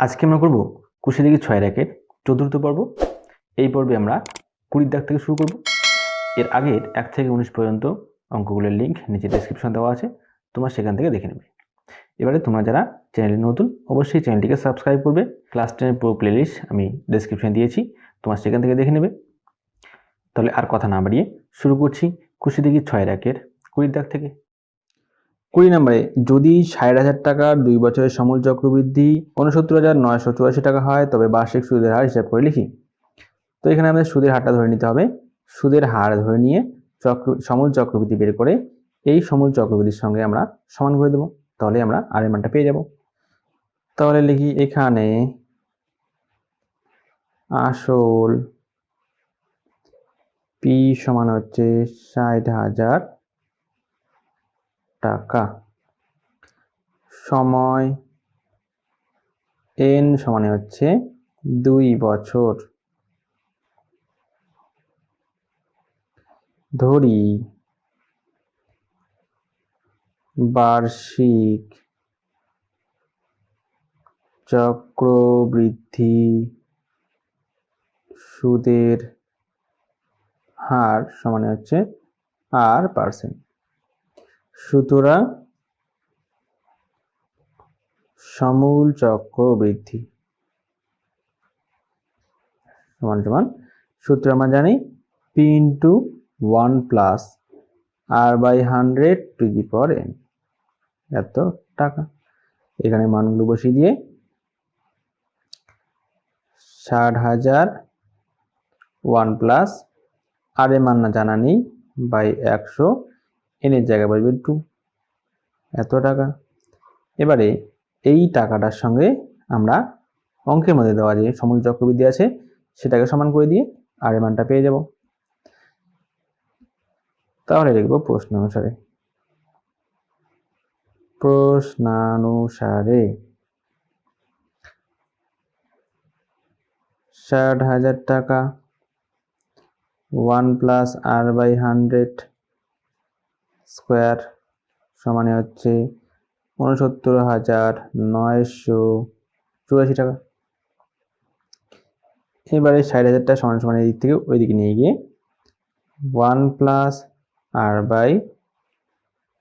আজকে আমরা করব কুশি দিকে ছয় র্যাকের চতুর্থ পর্ব। এই পর্বে আমরা কুড়ির দাগ থেকে শুরু করব। এর আগের এক থেকে উনিশ পর্যন্ত অঙ্কগুলোর লিঙ্ক নিচে ডেসক্রিপশন দেওয়া আছে। তোমরা সেখান থেকে দেখে নেবে। এবারে তোমরা যারা চ্যানেলে নতুন, অবশ্যই চ্যানেলটিকে সাবস্ক্রাইব করবে। ক্লাস টেনের পুরো প্লেলিস্ট আমি ডেসক্রিপশন দিয়েছি। তোমার সেখান থেকে দেখে নেবে। তাহলে আর কথা না বাড়িয়ে শুরু করছি খুশি দেখি ছয় র্যাকের কুড়ির দাগ থেকে। কুড়ি নম্বরে, যদি ষাট হাজার টাকার দুই বছরের সমূল চক্রবৃদ্ধি উনসত্তর হাজার নয়শো চুরাশি টাকা হয়, তবে বার্ষিক সুদের হার হিসাব করে লিখি। তো এখানে আমাদের সুদের হারটা ধরে নিতে হবে। সুদের হার ধরে নিয়ে চক্র সমূল চক্রবৃদ্ধি বের করে এই সমূল চক্রবৃদ্ধির সঙ্গে আমরা সমান করে দেবো। তাহলে আমরা আর এর মানটা পেয়ে যাব। তাহলে লিখি এখানে আসল পি সমান হচ্ছে ষাট হাজার টাকা। সময় এন সমানে হচ্ছে দুই বছর। ধরি বার্ষিক চক্রবৃদ্ধি সুদের হার সমানে হচ্ছে আর পার্সেন্ট সুতরাং সমূল চক্রবৃদ্ধি সমান সমান। সূত্র আমরা জানি P into one plus R by hundred to the power n এত টাকা। এখানে মানগুলো বসিয়ে দিয়ে ষাট হাজার ওয়ান প্লাস আর এর মান না জানা নেই বাই একশো এনের জায়গায় বসবে টু। এত টাকা। এবারে এই টাকাটার সঙ্গে আমরা অঙ্কের মধ্যে দেওয়া যে সমুদ্র চক্রবৃদ্ধি আছে, সেটাকে সমান করে দিয়ে আর এর মানটা পেয়ে যাব। তাহলে লিখব প্রশ্ন অনুসারে। প্রশ্নানুসারে ষাট হাজার টাকা। One plus R by hundred square সমানে হচ্ছে উনসত্তর হাজার নয়শো চুরাশি টাকা। এবারে ষাট হাজারটা সমান সমান দিক থেকে ওই দিকে নিয়ে গিয়ে one plus R by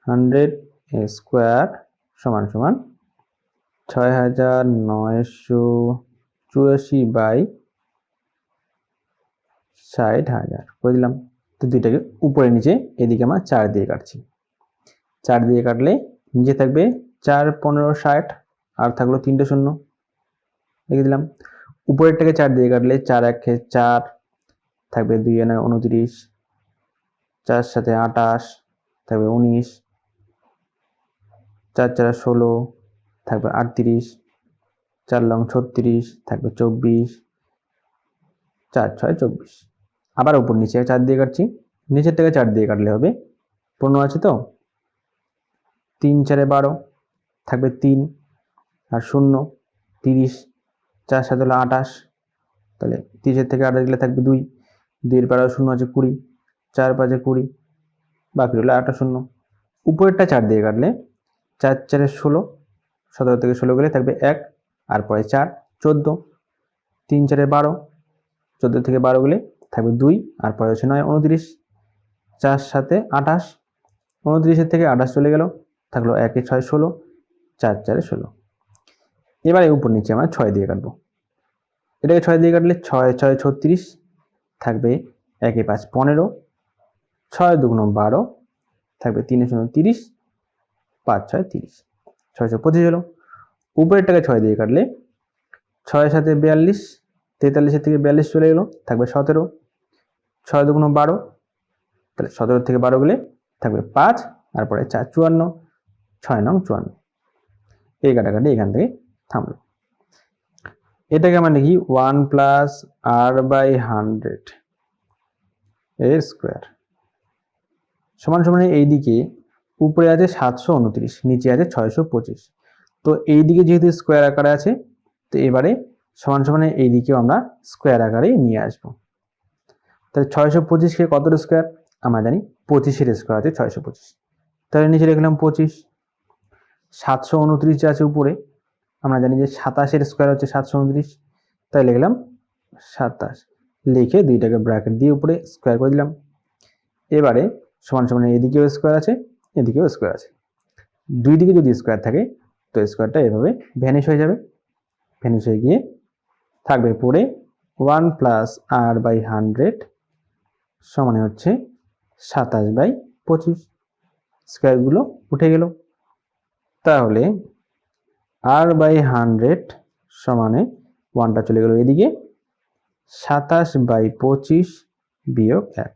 hundred square সমান সমান ছয় হাজার নয়শো চুরাশি বাই ষাট হাজার। দিলাম। তো দুইটাকে উপরে নিচে এদিকে আমরা চার দিয়ে কাটছি। চার দিয়ে কাটলে নিচে থাকবে চার, পনেরো, ষাট, আর থাকল তিনটে শূন্য। লিখে দিলাম। উপরেরটাকে চার দিয়ে কাটলে চার, একে চার, থাকবে দুই, এনে উনত্রিশ, চার, সাথে আটাশ থাকবে উনিশ, চার চার, ষোলো, থাকবে আটত্রিশ, চার, লং ছত্রিশ, থাকবে চব্বিশ, চার, ছয়, চব্বিশ। আবার উপর নিচে চার দিয়ে কাটছি। নিচের থেকে চার দিয়ে কাটলে হবে পনেরো আছে তো? তিন চারে বারো, থাকবে তিন আর শূন্য, তিরিশ, চার সাথে হলো আটাশ তাহলে তিরিশের থেকে আঠাশ গেলে থাকবে দুই, দুইয়ের বারো শূন্য আছে কুড়ি, চার পাঁচে কুড়ি, বাকি হলো আটা শূন্য। উপরেরটা চার দিয়ে কাটলে চার চারে ষোলো, সতেরো থেকে ষোলো গেলে থাকবে এক, আর পরে চার, চোদ্দ, তিন চারে বারো, চোদ্দ থেকে বারো গেলে থাকবে দুই, আর পরে হচ্ছে নয়, উনত্রিশ। চার সাথে আঠাশ। উনত্রিশের থেকে আঠাশ চলে গেল, থাকল একে ছয়, ষোলো। চার, চারে ষোলো। এবারে উপর নিচে আমরা ছয় দিয়ে কাটবো। এটাকে ছয় দিয়ে কাটলে ছয় ছয়, ছত্রিশ থাকবে একে পাঁচ, পনেরো। ছয় দুগুণ বারো থাকবে তিনে, শূন্য, তিরিশ। পাঁচ, ছয়, তিরিশ। ছয়শো পঁচিশ হলো। উপরেরটাকে ছয় দিয়ে কাটলে ছয় সাথে বিয়াল্লিশ, তেতাল্লিশের থেকে বিয়াল্লিশ চলে গেলো, থাকবে সতেরো। ছয় দুগুণ বারো, তাহলে সতেরো থেকে বারো গেলে থাকবে পাঁচ, তারপরে চার চুয়ান্ন, ছয় নং চুয়ান্ন। এই কাটাকাটি এখান থেকে থামলো। এটাকে আমরা লিখি one plus R by hundred A square. সমান সমান এই দিকে উপরে আছে সাতশো উনত্রিশ, নিচে আছে ছয়শো পঁচিশ। তো এই দিকে যেহেতু স্কোয়ার আকারে আছে, তো এবারে সমান সমানে এই দিকেও আমরা স্কোয়ার আকারে নিয়ে আসব। তাহলে ছয়শো পঁচিশকে কতর স্কোয়ার আমরা জানি পঁচিশের স্কোয়ার আছে ছয়শো পঁচিশ। তাহলে নিচে লিখলাম পঁচিশ। সাতশো উনত্রিশ আছে উপরে। আমরা জানি যে সাতাশের স্কোয়ার হচ্ছে সাতশো উনত্রিশ। তাই লিখলাম সাতাশ। লিখে দুইটাকে ব্র্যাকেট দিয়ে উপরে স্কোয়ার করে দিলাম। এবারে সমান সমান এদিকেও স্কোয়ার আছে, এদিকেও স্কোয়ার আছে। দুই দিকে যদি স্কোয়ার থাকে, তো স্কোয়ারটা এভাবে ভ্যানিশ হয়ে যাবে। ভ্যানিশ হয়ে গিয়ে থাকবে পরে one plus R by hundred সমানে হচ্ছে সাতাশ বাই পঁচিশ। স্কোয়ারগুলো উঠে গেল। তাহলে আর বাই হান্ড্রেড সমানে ওয়ানটা চলে গেল এদিকে। সাতাশ বাই পঁচিশ বিয়োগ এক।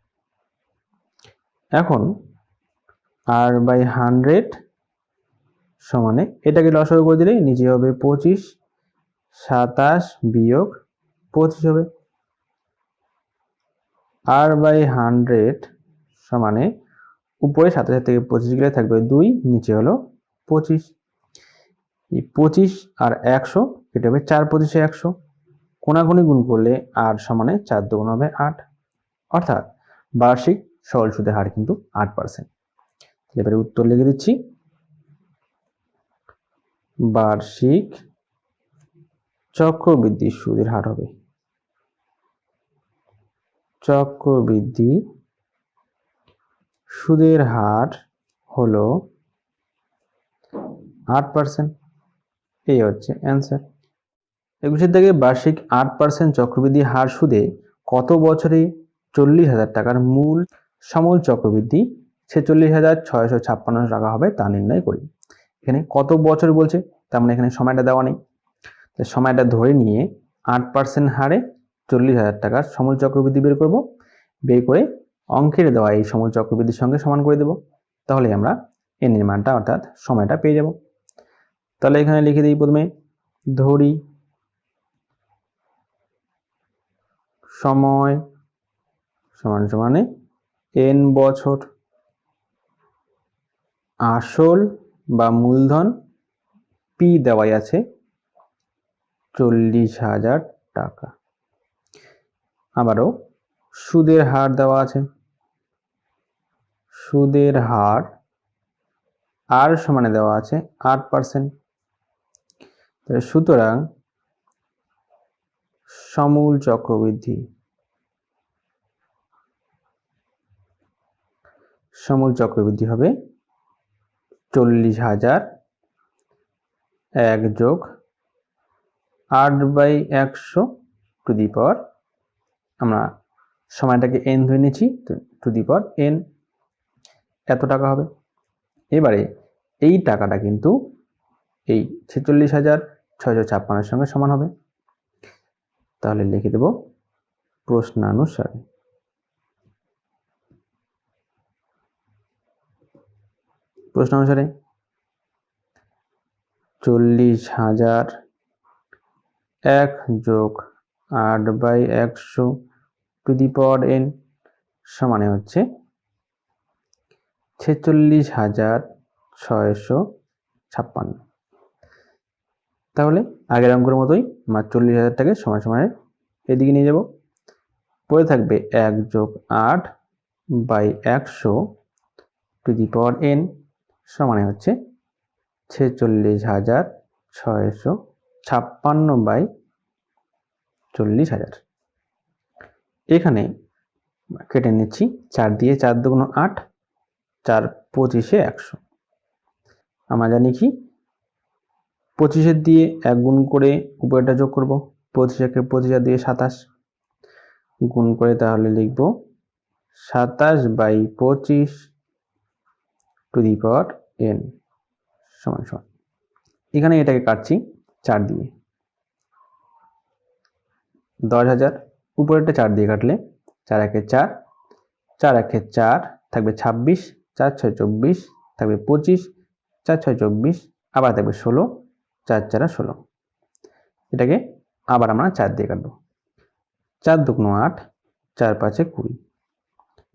এখন আর বাই হান্ড্রেড সমানে এটাকে লসাগু করে দিলে নিচে হবে পঁচিশ। সাতাশ বিয়োগ পঁচিশ হবে। আর বাই হান্ড্রেড সমানে উপরে সাতাশ থেকে পঁচিশ গেলে থাকবে দুই, নিচে হলো পঁচিশ। পঁচিশ আর একশো এটা হবে চার পঁচিশে একশো। কোনাগুনি গুণ করলে আট সমানে চার দুগুণ হবে আট। অর্থাৎ বার্ষিক সরল সুদের হার কিন্তু আট পার্সেন্ট এবারে উত্তর লিখে দিচ্ছি। বার্ষিক চক্রবৃদ্ধি সুদের হার হবে চক্রবৃদ্ধি সুদের হার হলো আট পার্সেন্ট এই হচ্ছে অ্যান্সার একুশের থেকে বার্ষিক আট পার্সেন্ট চক্রবৃদ্ধি হার সুদে কত বছরে চল্লিশ হাজার টাকার মূল সমূল চক্রবৃদ্ধি? ছেচল্লিশ হাজার ছয়শো ছাপ্পান্ন টাকা হবে তা নির্ণয় করি। এখানে কত বছর বলছে? তার মানে এখানে সময়টা দেওয়া নেই। সময়টা ধরে নিয়ে আট পার্সেন্ট হারে চল্লিশ হাজার টাকার সমূল চক্রবৃদ্ধি বের করব। বের করে অঙ্কের দেওয়া এই সমূল চক্রবৃদ্ধির সঙ্গে সমান করে দেব। তাহলে আমরা এর নির্মাণটা অর্থাৎ সময়টা পেয়ে যাব। তাহলে এখানে লিখে দিই প্রথমে, ধরি সময় সমান সমানে এন বছর আসল বা মূলধন পি দেওয়াই আছে চল্লিশ হাজার টাকা। আবারও সুদের হার দেওয়া আছে। সুদের হার আর সমানে দেওয়া আছে আট পার্সেন্ট সুতরাং সমূল চক্রবৃদ্ধি সমূল চক্রবৃদ্ধি হবে চল্লিশ হাজার এক যোগ আট বাই একশো টু দি পাওয়ার আমরা সময়টাকে এন ধরে নিয়েছি টু দি পাওয়ার এন এত টাকা হবে। এবারে এই টাকাটা কিন্তু এই ছেচল্লিশ হাজার ছয়শো ছাপ্পান্নের সঙ্গে সমান হবে। তাহলে লিখে দেব প্রশ্নানুসারে। প্রশ্ন অনুসারে চল্লিশ হাজার এক যোগ আট বাই একশো টু দি পাওয়ার এন সমানে হচ্ছে ছেচল্লিশ হাজার ছয়শো ছাপ্পান্ন। তাহলে আগের অঙ্কের মতোই আমরা চল্লিশ হাজার টাকা সময় সময়ে এদিকে নিয়ে যাব। পরে থাকবে এক যোগ আট বাই একশো টু দি পাওয়ার এন সমানে হচ্ছে ছেচল্লিশ হাজার ছয়শো ছাপ্পান্ন বাই চল্লিশ হাজার। এখানে কেটে নিচ্ছি চার দিয়ে চার দুগুণ আট, চার পঁচিশে একশো। আমরা জানি কি? পঁচিশের দিয়ে এক গুণ করে উপরেটা যোগ করব পঁচিশকে পঁচিশ দিয়ে সাতাশ। গুণ করে তাহলে লিখব সাতাশ বাই পঁচিশ টু দি পাওয়ার এন সমান সমান। এখানে এটাকে কাটছি চার দিয়ে। দশ হাজার উপরেরটা চার দিয়ে কাটলে চার একে চার চার একে চার থাকবে ছাব্বিশ, চার ছয় চব্বিশ থাকবে পঁচিশ, চার ছয় চব্বিশ, আবার থাকবে ষোলো, চার চারা ষোলো। এটাকে আবার আমরা চার দিয়ে কাটবো। চার দুগুণ আট, চার পাঁচে কুড়ি।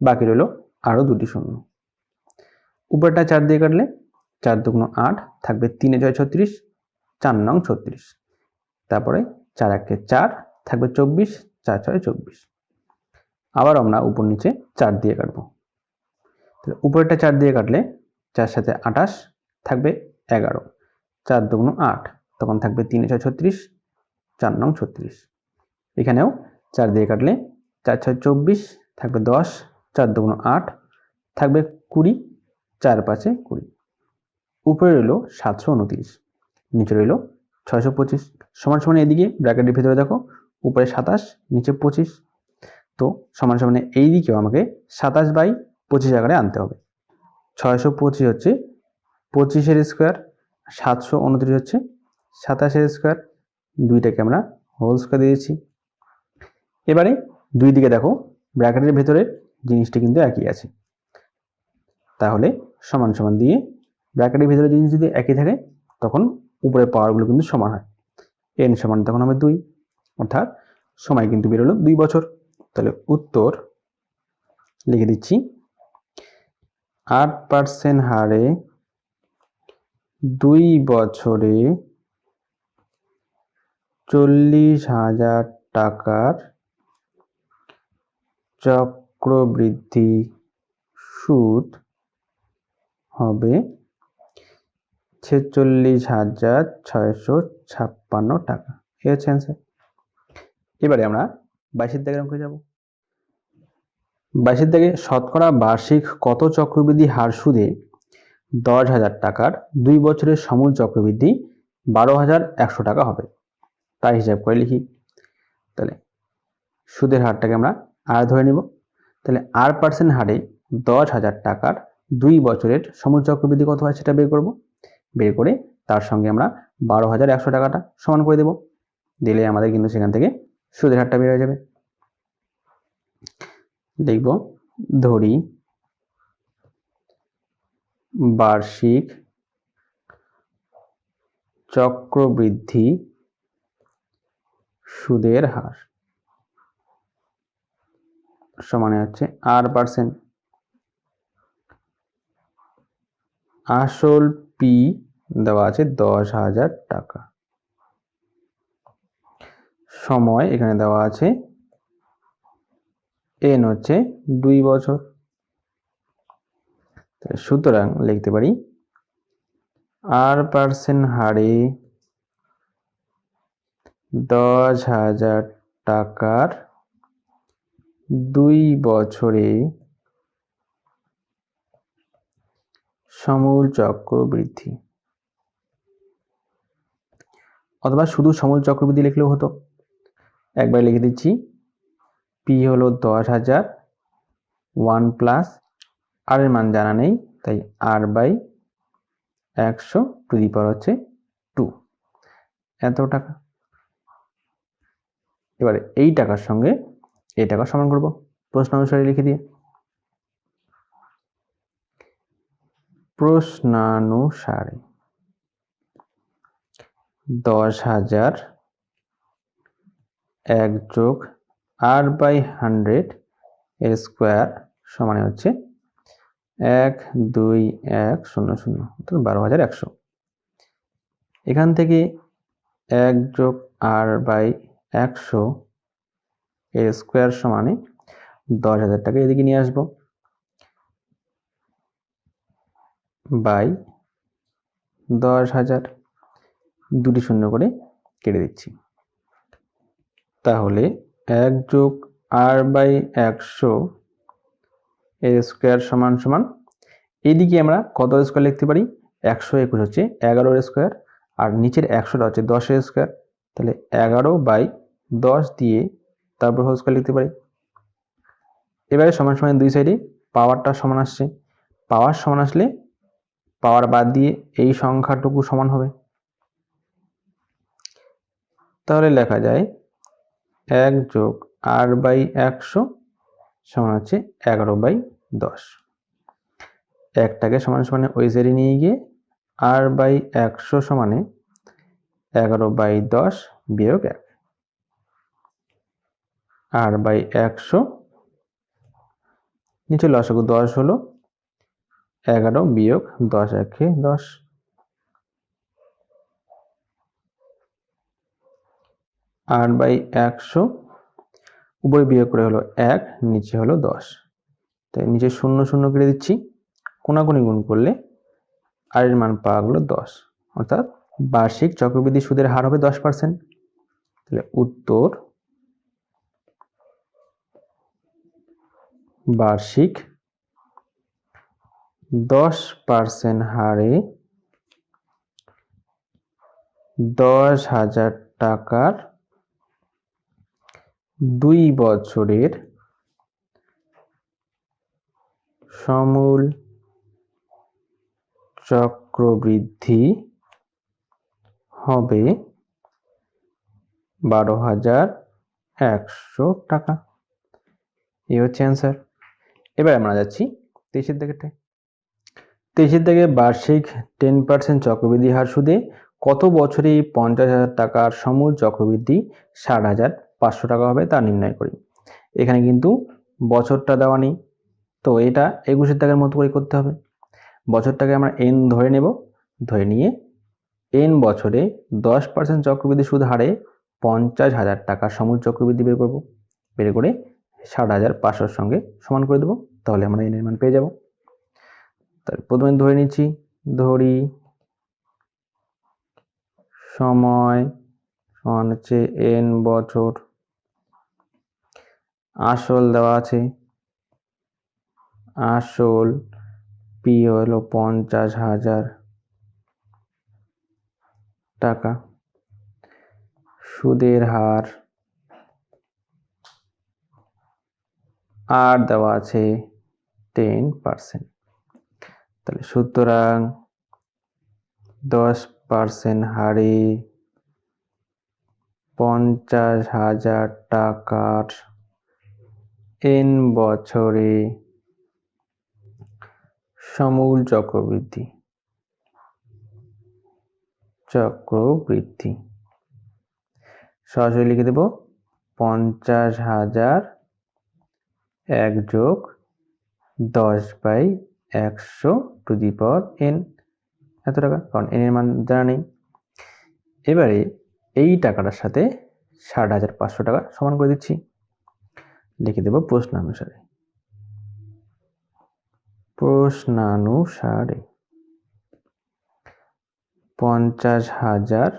বাকি রইল আরও দুটি শূন্য। উপরটা চার দিয়ে কাটলে চার দুগুণ আট থাকবে তিনে ছয় ছত্রিশ, চার নং ছত্রিশ। তারপরে চার একে চার থাকবে চব্বিশ চার ছয় চব্বিশ। আবার আমরা উপর নিচে চার দিয়ে কাটবো। তাহলে উপরেরটা চার দিয়ে কাটলে চার সাথে আঠাশ থাকবে এগারো। চার দুগুণ আট, তখন থাকবে তিনে ছয় ছত্রিশ, চার নং ছত্রিশ। এখানেও চার দিয়ে কাটলে চার ছয় চব্বিশ থাকবে দশ, চার দুগুণ আট থাকবে কুড়ি, চার পাঁচে কুড়ি। উপরে রইল সাতশো উনত্রিশ, নিচে রইল ছয়শো পঁচিশ। সমান সমান এদিকে, ব্র্যাকেটের ভিতরে দেখো উপরে সাতাশ, নিচে পঁচিশ। তো সমান সমানে এই দিকেও আমাকে সাতাশ বাই পঁচিশ আকারে আনতে হবে। ছয়শো পঁচিশ হচ্ছে পঁচিশের স্কোয়ার সাতশো উনত্রিশ হচ্ছে সাতাশের স্কোয়ার দুইটাকে আমরা হোল স্কোয়ার দিয়েছি এবারে দুই দিকে দেখো, ব্র্যাকেটের ভেতরে জিনিসটি কিন্তু একই আছে। তাহলে সমান সমান দিয়ে ব্র্যাকেটের ভিতরে জিনিস যদি একই থাকে, তখন উপরের পাওয়ারগুলো কিন্তু সমান হয়। এন সমান তখন হবে দুই। অর্থাৎ সময় কিন্তু বেরোলো দুই বছর। তাহলে উত্তর লিখে দিচ্ছি। আট পার্সেন্ট হারে দুই বছরে চল্লিশ হাজার টাকার চক্রবৃদ্ধি সুদ হবে ছেচল্লিশ হাজার ছয়শো ছাপ্পান্ন টাকা। এই হচ্ছে অ্যান্সার এবারে আমরা বাইশের দাগের অঙ্কে যাব। বাইশের দাগে শতকরা বার্ষিক কত চক্রবৃদ্ধি হার সুদে দশ হাজার টাকার দুই বছরের সমূল চক্রবৃদ্ধি বারো হাজার একশো টাকা হবে? তাই হিসাব করে লিখি। তাহলে সুদের হারটাকে আমরা আর ধরে নেব। তাহলে আর পার্সেন্ট হারে দশ হাজার টাকার দুই বছরের সমূল চক্রবৃদ্ধি কত হয় সেটা বের করব। বের করে তার সঙ্গে আমরা বারো হাজার একশো টাকাটা সমান করে দেব। দিলে আমাদের কিন্তু সেখান থেকে সুদের হারটা হয়ে যাবে। দেখব, ধরি, বার্ষিক চক্রবৃদ্ধি সুদের হার সমানে হচ্ছে আর পার্সেন্ট আসল পি দেওয়া আছে দশ হাজার টাকা। সময় এখানে দেওয়া আছে। এন হচ্ছে দুই বছর। সুতরাং লিখতে পারি আর পার্সেন্ট হারে দশ হাজার টাকার দুই বছরে সমূল চক্রবৃদ্ধি। অথবা শুধু সমূল চক্রবৃদ্ধি লিখলেও হতো। একবার লিখে দিচ্ছি। পি হলো দশ হাজার, ওয়ান প্লাস আর এর মান জানা নেই, তাই আর বাই একশো টু দি পাওয়ার হচ্ছে টু। এত টাকা। এবারে এই টাকার সঙ্গে এই টাকা সমান করব, প্রশ্ন অনুসারে লিখে দিয়ে। প্রশ্নানুসারে। দশ হাজার এক যোগ আর বাই হান্ড্রেড এর স্কোয়ার সমানে হচ্ছে এক, দুই, এক, শূন্য শূন্য, অর্থাৎ বারো হাজার একশো। এখান থেকে এক যোগ আর বাই একশো এর স্কোয়ার সমানে দশ হাজার টাকা এদিকে নিয়ে আসব। বাই দশ হাজার দুটি শূন্য করে কেটে দিচ্ছি। তাহলে এক যোগ আর বাই একশো এর স্কোয়ার সমান সমান, এদিকে আমরা কত স্কোয়ার লিখতে পারি? একশো একুশ হচ্ছে এগারোর স্কোয়ার, আর নিচের একশোটা হচ্ছে দশের স্কোয়ার। তাহলে এগারো বাই দশ দিয়ে তারপর হোল স্কোয়ার লিখতে পারি। এবারে সমান সমান দুই সাইডে পাওয়ারটা সমান আসছে। পাওয়ার সমান আসলে পাওয়ার বাদ দিয়ে এই সংখ্যাটুকু সমান হবে। তাহলে লেখা যায় এক যোগ আর বাই একশো সমান হচ্ছে এগারো বাই দশ। একটাকে সমান সমানে ওই সাইডে নিয়ে গিয়ে আর বাই একশো সমানে এগারো বাই দশ বিয়োগ এক। আর বাই একশো নিচে লসাগু দশ হলো, এগারো বিয়োগ দশ একে দশ। আট বাই একশো, উপরে বিয়োগ করে হলো এক, নিচে হলো দশ। তাই নিচে শূন্য শূন্য কেটে দিচ্ছি। কোনাকুনি গুণ করলে আর এর মান পাওয়া গেলো দশ। অর্থাৎ বার্ষিক চক্রবৃদ্ধি সুদের হার হবে দশ পার্সেন্ট তাহলে উত্তর বার্ষিক দশ পার্সেন্ট হারে দশ হাজার টাকার দুই বছরের সমূল চক্রবৃদ্ধি হবে বারো হাজার একশো টাকা। এই হচ্ছে অ্যান্সার এবার আমরা যাচ্ছি তেইশের দিকেটায় তেইশের দিকে বার্ষিক টেন পার্সেন্ট চক্রবৃদ্ধি হার সুদে কত বছরে পঞ্চাশ হাজার টাকার সমূল চক্রবৃদ্ধি ষাট হাজার পাঁচশো টাকা হবে, তা নির্ণয় করি। এখানে কিন্তু বছরটা দেওয়া নেই, তো এটা একুশের টাকার মতো করে করতে হবে। বছরটাকে আমরা এন ধরে নেব, ধরে নিয়ে এন বছরে দশ পার্সেন্ট চক্রবৃদ্ধি সুদ হারে পঞ্চাশ হাজার টাকার সমূল চক্রবৃদ্ধি বের করব। বের করে ষাট হাজার পাঁচশোর সঙ্গে সমান করে দেবো, তাহলে আমরা এনের মান পেয়ে যাব। তার প্রথমে ধরে নিচ্ছি, ধরি সময়, সমান হচ্ছে এন বছর আসল দেওয়া আছে। আসল পি হলো পঞ্চাশ হাজার টাকা। সুদের হার আর দেওয়া আছে টেন পার্সেন্ট তাহলে সুতরাং দশ পার্সেন্ট হারে পঞ্চাশ হাজার টাকার এন বছরে সমূল চক্রবৃদ্ধি। চক্রবৃদ্ধি। সরাসরি লিখে দেব, পঞ্চাশ হাজার এক যোগ দশ বাই একশো টু দি পাওয়ার এন। এত টাকা? কারণ এন এর মান জানা নেই। এবারে এই টাকাটার সাথে ষাট হাজার পাঁচশো টাকা সমান করে দিচ্ছি। লিখে দেব প্রশ্নানুসারে। প্রশ্নানুসারে। পঞ্চাশ হাজার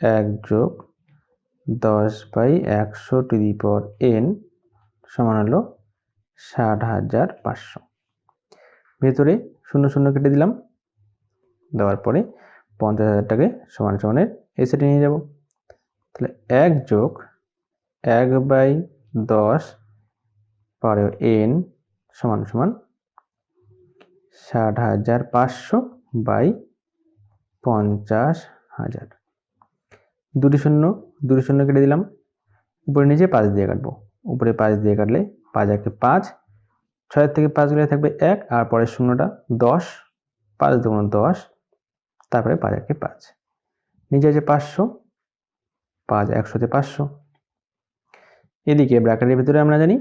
এক যোগ দশ বাই একশো টু দি এন সমান হলো ষাট হাজার পাঁচশো। ভেতরে শূন্য শূন্য কেটে দিলাম। দেওয়ার পরে পঞ্চাশ হাজার টাকা সমান সমানের এই সেটে নিয়ে যাব। তাহলে এক যোগ এক বাই দশ পরে এন সমান সমান ষাট হাজার পাঁচশো বাই পঞ্চাশ হাজার। দুটি শূন্য দুটি শূন্য কেটে দিলাম। উপরে নিচে পাঁচ দিয়ে কাটবো। উপরে পাঁচ দিয়ে কাটলে পাঁচ একে পাঁচ, ছয়ের থেকে পাঁচ গেলে থাকবে এক, আর পরের শূন্যটা দশ, পাঁচ দুগুণ দশ, তারপরে পাঁচ একে পাঁচ। নিচে আছে পাঁচশো, পাঁচ একশোতে পাঁচশো এদিকে ব্র্যাকেটের ভিতরে আমরা জানি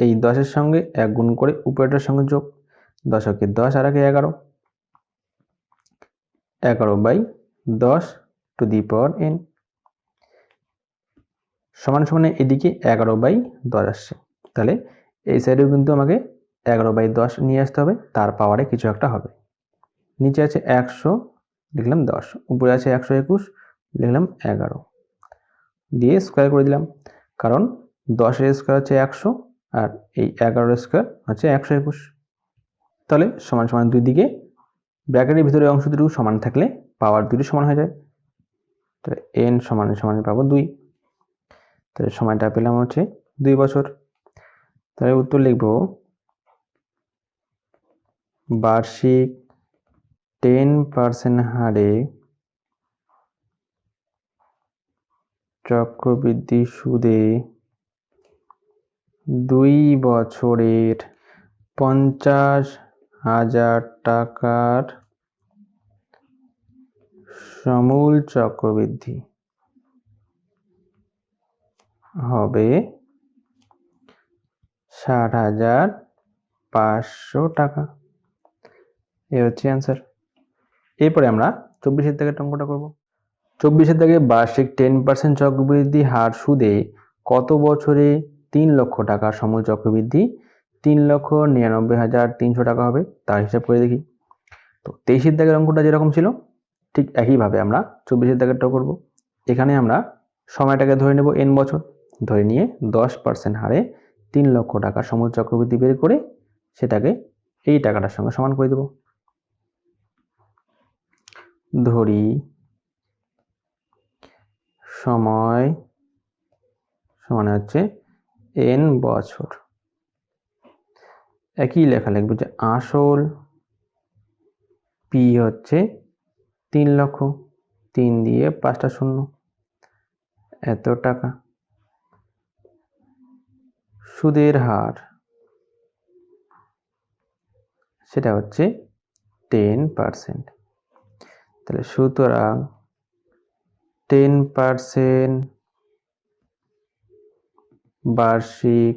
এই দশের সঙ্গে এক গুণ করে উপরেটার সঙ্গে যোগ। দশকে দশ আর একে এগারো। এগারো বাই দশ টু দি পাওয়ার এন। সমান সমানে এদিকে এগারো বাই দশ আসছে। তাহলে এই সাইডেও কিন্তু আমাকে এগারো বাই দশ নিয়ে আসতে হবে, তার পাওয়ারে কিছু একটা হবে। নিচে আছে একশো, লিখলাম দশ। উপরে আছে একশো একুশ, লিখলাম এগারো। দিয়ে স্কোয়ার করে দিলাম। কারণ দশের স্কোয়ার হচ্ছে একশো আর এই এগারোর স্কোয়ার হচ্ছে একশো একুশ। তাহলে সমান সমান দুই দিকে ব্র্যাকেটের ভিতরে অংশ দুটো সমান থাকলে পাওয়ার দুটো সমান হয়ে যায়। তাহলে এন সমান সমান পাবো দুই। তাহলে সময়টা পেলাম হচ্ছে দুই বছর। তাহলে উত্তর লিখব বার্ষিক টেন পার্সেন্ট হারে চক্রবৃদ্ধি সুদে দুই বছরের পঞ্চাশ হাজার টাকার সমূল চক্রবৃদ্ধি হবে ষাট হাজার পাঁচশো টাকা। এ হচ্ছে অ্যান্সার এরপরে আমরা চব্বিশের থেকে অঙ্কটা করব। চব্বিশের থেকে বার্ষিক টেন পার্সেন্ট চক্রবৃদ্ধি হার সুদে কত বছরে তিন লক্ষ টাকার সমূল চক্রবৃদ্ধি? তিন লক্ষ নিরানব্বই হাজার তিনশো টাকা হবে, তার হিসাব করে দেখি। তো তেইশের দাগের অঙ্কটা যেরকম ছিল, ঠিক একইভাবে আমরা চব্বিশের দাগেরটাও করব। এখানে আমরা সময়টাকে ধরে নেব এন বছর, ধরে নিয়ে দশ পার্সেন্ট হারে তিন লক্ষ টাকার সমুদ্র চক্রবৃদ্ধি বের করে সেটাকে এই টাকাটার সঙ্গে সমান করে দেব। ধরি সময় সমান হচ্ছে এন বছর। একই লেখা লিখবে যে আসল পি হচ্ছে তিন লক্ষ তিন দিয়ে পাঁচটা শূন্য। এত টাকা। সুদের হার সেটা হচ্ছে টেন পারসেন্ট তাহলে সুতরাং টেন পারসেন্ট বার্ষিক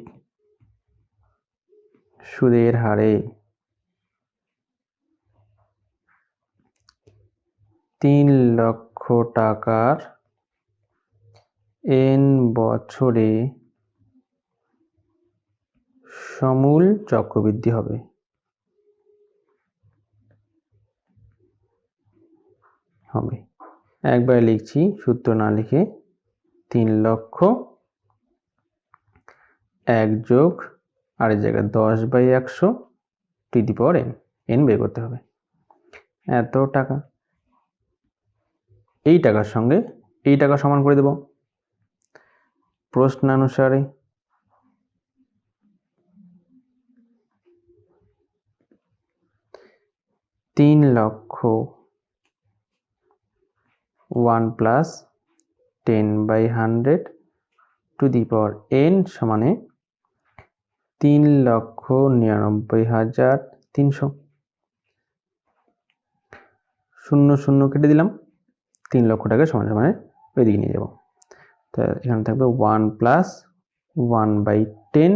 সুদের হারে। তিন লক্ষ টাকার এন বছরে সমূল চক্রবৃদ্ধি হবে। হবে। একবার লিখছি, সূত্র না লিখে তিন লক্ষ এক যোগ আর জায়গায় দশ বাই একশো to the power n n বের করতে হবে। এত টাকা। এই টাকার সঙ্গে এই টাকা সমান করে দেব। প্রশ্নানুসারে তিন লক্ষ one plus ten by hundred to the power n সমানে তিন লক্ষ নিরানব্বই হাজার তিনশো। শূন্য শূন্য কেটে দিলাম। তিন লক্ষ টাকা সমান সমানে ওইদিকে নিয়ে যাব। তো এখানে থাকবে one plus one by ten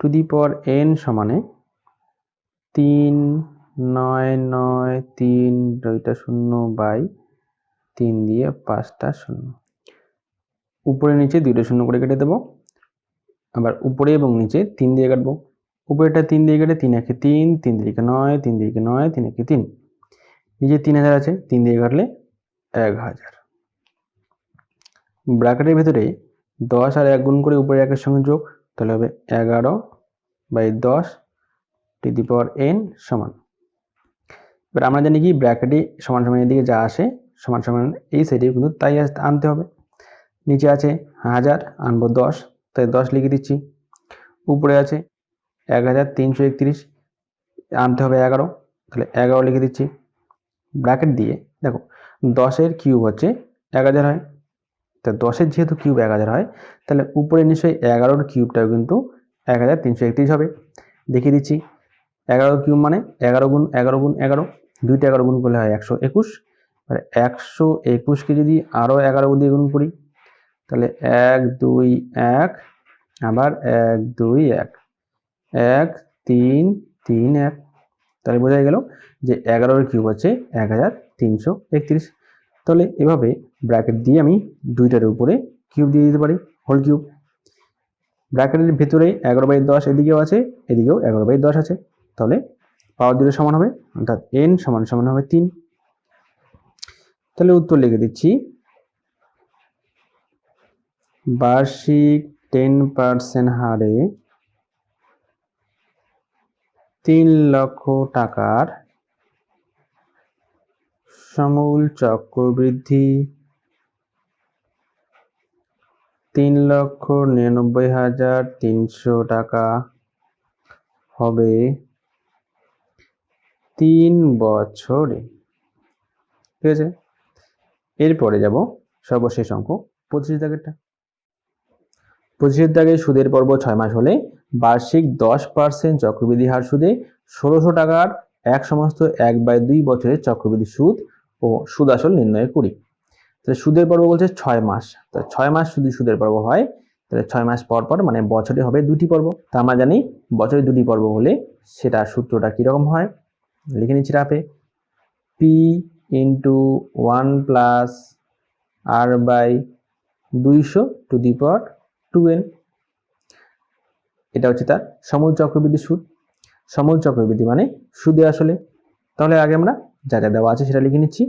to the power n সমানে তিন নয় নয় তিন দুইটা শূন্য বাই তিন দিয়ে পাঁচটা শূন্য। উপরে নিচে দুইটা শূন্য করে কেটে দেবো। আবার উপরে এবং নিচে তিন দিয়ে কাটবো। উপরেটা তিন দিয়ে কেটে তিন একে তিন তিন দিকে নয়, তিন দিকে নয়, তিন একে তিন। নিচে তিন হাজার আছে, তিন দিয়ে কাটলে এক হাজার। ব্র্যাকেটের ভেতরে দশ আর এক গুণ করে উপরে একের সঙ্গে যোগ, তাহলে হবে এগারো বাই দশ টু দি পাওয়ার এন সমান। এবার আমরা জানি কি, ব্র্যাকেটে সমান সমান দিকে যা আসে সমান সমান এই সাইডে কিন্তু তাই আনতে হবে। নিচে আছে হাজার, আনব দশ, তাই দশ লিখে দিচ্ছি। উপরে আছে এক হাজার তিনশো একত্রিশ, আনতে হবে এগারো, তাহলে এগারো লিখে দিচ্ছি। ব্র্যাকেট দিয়ে, দেখো, দশের কিউব হচ্ছে এক হাজার হয়। তা দশের যেহেতু কিউব এক হাজার হয়, তাহলে উপরে নিশ্চয়ই এগারোর কিউবটাও কিন্তু এক হাজার তিনশো একত্রিশ হবে। দেখিয়ে দিচ্ছি, এগারো কিউব মানে এগারো গুণ এগারো গুণ এগারো, দুইটা এগারো গুণ করলে হয় একশো একুশ। মানে একশো একুশকে যদি আরও এগারো দিয়ে গুণ করি, তাহলে এক, দুই, এক, আবার এক, দুই, এক। এক, তিন তিন, এক। তাহলে বোঝা গেল যে এগারোর কিউব হচ্ছে এক হাজার তিনশো একত্রিশ। তাহলে এভাবে ব্র্যাকেট দিয়ে আমি দুইটার উপরে কিউব দিয়ে দিতে পারি, হোল কিউব। ব্র্যাকেটের ভিতরে এগারো বাই দশ এদিকেও আছে, এদিকেও এগারো বাই দশ আছে। তাহলে পাওয়ার দুটো সমান হবে, অর্থাৎ এন সমান সমান হবে তিন। তাহলে উত্তর লিখে দিচ্ছি। বার্ষিক টেন পার্সেন্ট হারে তিন লক্ষ টাকার সমূল চক্রবৃদ্ধি তিন লক্ষ নিরানব্বই হাজার তিনশো টাকা হবে তিন বছরে। ঠিক আছে? এরপরে যাব সর্বশেষ অঙ্ক, পঁচিশ দাগেরটা। পঁচিশের দাগে সুদের পর্ব ছয় মাস হলে বার্ষিক দশ পার্সেন্ট চক্রবৃদ্ধি হার সুদে ষোলোশো টাকার এক সমস্ত এক বাই দুই বছরের চক্রবৃদ্ধি সুদ ও সুদ আসল নির্ণয় করি। তাহলে সুদের পর্ব বলছে ছয় মাস। তাহলে ছয় মাস শুধু সুদের পর্ব হয়, তাহলে ছয় মাস পর পর মানে বছরে হবে দুটি পর্ব। তা আমরা জানি বছরে দুটি পর্ব হলে সেটা সূত্রটা কীরকম হয়? লিখে নিচ্ছি রাপে P into one plus R by দুইশো to the power two n এটা হচ্ছে তার সমল চক্রবৃদ্ধি সুদ। সমল চক্রবৃদ্ধি মানে সুদে আসলে। তাহলে আগে আমরা যা যা দেওয়া আছে সেটা লিখে নিচ্ছি।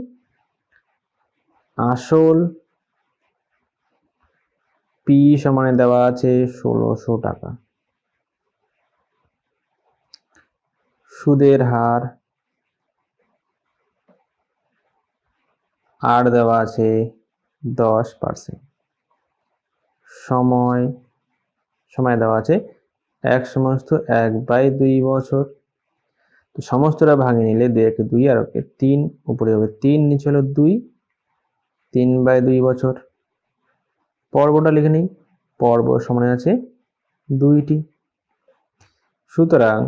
আসল পি সমানে দেওয়া আছে ষোলোশো টাকা। সুদের হার আর দেওয়া আছে দশ পার্সেন্ট সময় সময় দেওয়া আছে এক সমস্ত এক বাই দুই বছর। তো সমস্তটা ভাঙে নিলে দুই একে দুই আর ওকে তিন, উপরে হবে তিন, নিচে হলো দুই, তিন বাই দুই বছর। পর্বটা লিখে নিই, পর্ব সমানে আছে দুইটি। সুতরাং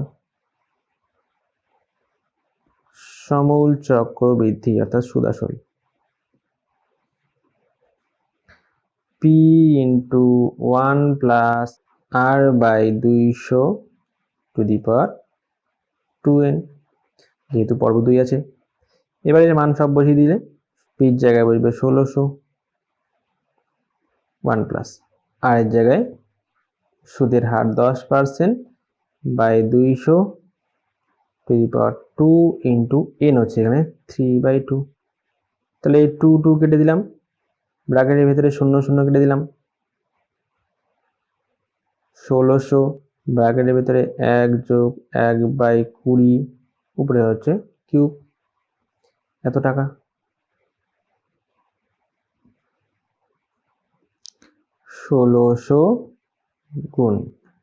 সমূল চক্রবৃদ্ধি অর্থাৎ সুদাসল P into one plus R by দুইশো to the power two n যেহেতু পর্ব দুই আছে। এবারে মান সব বসিয়ে দিলে পির জায়গায় বসবে ষোলোশো ওয়ান প্লাস আর এর জায়গায় সুদের হার দশ পার্সেন্ট বাই দুইশো to the power two into n হচ্ছে এখানে থ্রি বাই টু তাহলে টু টু কেটে দিলাম। ব্র্যাকেটের ভিতরে শূন্য শূন্য কেটে দিলাম। ষোলোশো ব্র্যাকেটের ভিতরে এক যোগ এক বাই কুড়ি উপরে হচ্ছে কিউব। এত টাকা। ষোলোশো গুণ।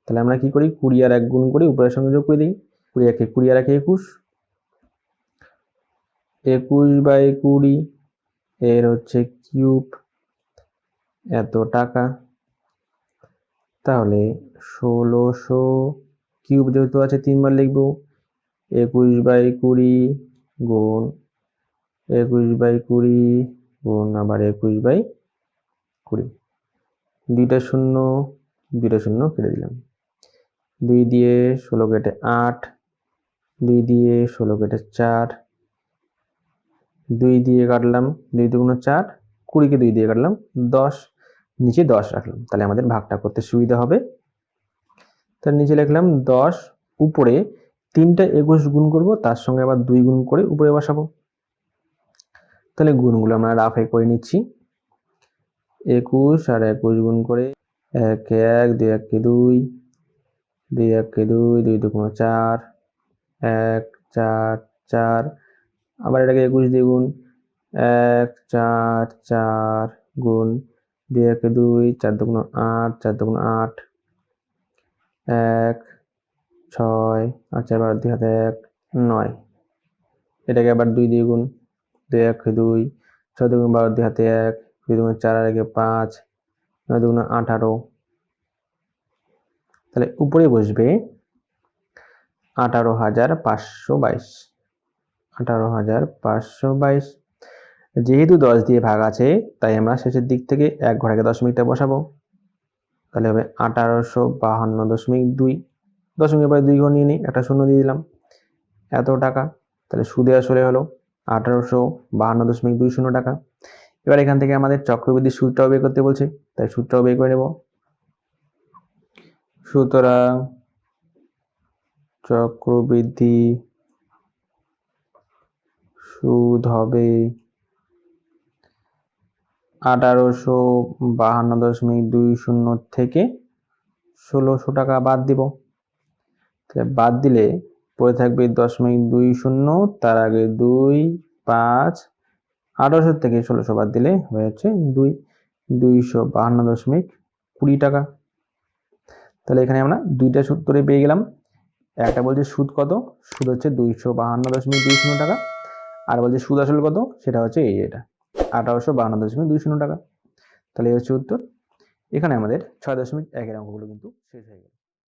তাহলে আমরা কি করি? কুড়ি আর এক গুণ করি, উপরের সঙ্গে যোগ করে দিই। কুড়ি একে কুড়ি আর একে একুশ। একুশ বাই কুড়ি এর হচ্ছে কিউব। এত টাকা? তাহলে ষোলোশো কিউব যেহেতু আছে, তিনবার লিখব। একুশ বাই কুড়ি গুণ একুশ বাই কুড়ি গুণ আবার একুশ বাই কুড়ি। দুইটা শূন্য দুইটা শূন্য কেটে দিলাম। দুই দিয়ে ষোলো কেটে আট, দুই দিয়ে ষোলো কেটে চার, দুই দিয়ে কাটলাম, দুই দুগুণ চার কুড়িকে দুই দিয়ে কাটলাম, দশ, নিচে দশ রাখলাম। তাহলে আমাদের ভাগটা করতে সুবিধা হবে। তার নিচে লিখলাম দশ, উপরে তিনটা একুশ গুণ করব, তার সঙ্গে আবার দুই গুণ করে উপরে বসাবো। তাহলে গুণগুলো আমরা রাফে করে নিচ্ছি। একুশ আর একুশ গুণ করে এক এক, দুই একে দুই দুই একে দুই দুই দুগুণ চার, এক, চার চার, আবার এটাকে একুশ দিয়ে গুণ। এক, চার চার গুণ দুই একে দুই, চার দুগুণ আট, চার দুগুণ আট। এক, ছয়, আর চার দুই হাতে এক, নয়। এটাকে আবার দুই দিয়ে গুণ দুই এক দুই, ছয় দুগুণ বারো দুই হাতে এক, দুই দুগুণ চার আর একে পাঁচ, নয় দুগুণ আঠারো। তাহলে উপরে বসবে আঠারো হাজার পাঁচশো বাইশ। আঠারো হাজার পাঁচশো বাইশ। যেহেতু দশ দিয়ে ভাগ আছে, তাই আমরা শেষের দিক থেকে এক ঘরেকে দশমিকটা বসাবো। তাহলে হবে আঠারোশো বাহান্ন দশমিক দুই। দশমিক এবার দুই ঘর নিয়ে নিই, একটা শূন্য দিয়ে দিলাম। এত টাকা, তাহলে সুদে আসলে হলো আঠারোশো বাহান্ন দশমিক দুই শূন্য টাকা। এবার এখান থেকে আমাদের চক্রবৃদ্ধি সুদটাও বের করতে বলছে, তাই সুদটাও বের করে নেব। সুতরাং চক্রবৃদ্ধি সুদ হবে আঠারোশো বাহান্ন দশমিক দুই শূন্য থেকে ষোলোশো টাকা বাদ দিব। তাহলে বাদ দিলে পড়ে থাকবে দশমিক দুই শূন্য, তার আগে দুই, পাঁচ, আঠারোশো থেকে ষোলোশো বাদ দিলে হয়ে যাচ্ছে দুই, দুইশো বাহান্ন দশমিক কুড়ি টাকা। তাহলে এখানে আমরা দুইটা সূত্রে পেয়ে গেলাম। একটা বলছে সুদ কত? সুদ হচ্ছে দুইশো বাহান্ন দশমিক দুই শূন্য টাকা। আর বলছে সুদ আসল কত? সেটা হচ্ছে এই এটা। আঠারোশো বাহান্ন দশমিক দুই শূন্য টাকা। তাহলে এই হচ্ছে উত্তর। এখানে আমাদের ছয় দশমিক একের অঙ্কগুলো কিন্তু শেষ হয়ে গেল।